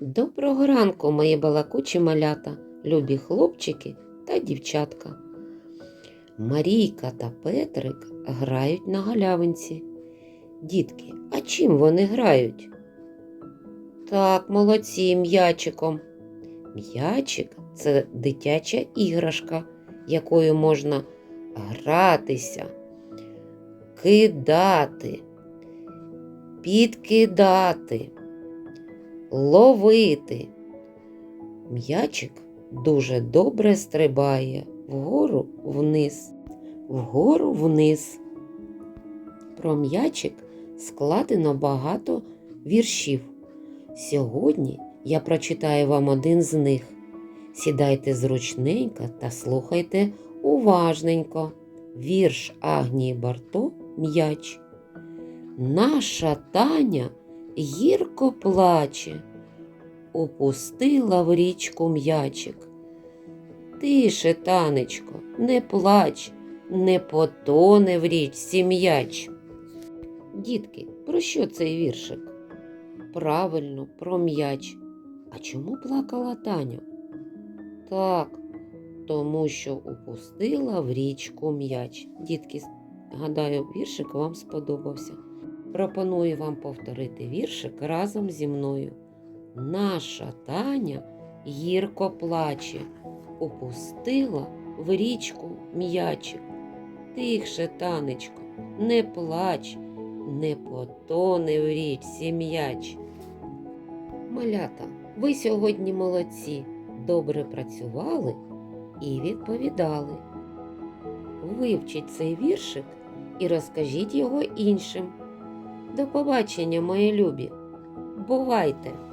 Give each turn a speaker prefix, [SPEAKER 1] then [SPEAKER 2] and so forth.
[SPEAKER 1] Доброго ранку, мої балакучі малята, любі хлопчики та дівчатка. Марійка та Петрик грають на галявинці. Дітки, а чим вони грають? Так, молодці, м'ячиком. М'ячик це дитяча іграшка, якою можна гратися, кидати, підкидати ловити. М'ячик дуже добре стрибає вгору вниз, вгору вниз. Про м'ячик складено багато віршів. Сьогодні я прочитаю вам один з них. Сідайте зручненько та слухайте уважненько. Вірш Агнії Барто М'яч. Наша Таня гірко плаче, упустила в річку м'ячик. Тише, танечко, не плач, не потоне в річці м'яч. Дітки, про що цей віршик? Правильно, про м'яч. А чому плакала Таня? Так, тому що упустила в річку м'яч. Дітки, гадаю, віршик вам сподобався. Пропоную вам повторити віршик разом зі мною. Наша Таня гірко плаче, упустила в річку м'ячик. Тихше, танечко, не плач, не потоне в річці м'яч. Малята, ви сьогодні молодці, добре працювали і відповідали. Вивчіть цей віршик і розкажіть його іншим. До побачення, мої любі. Бувайте!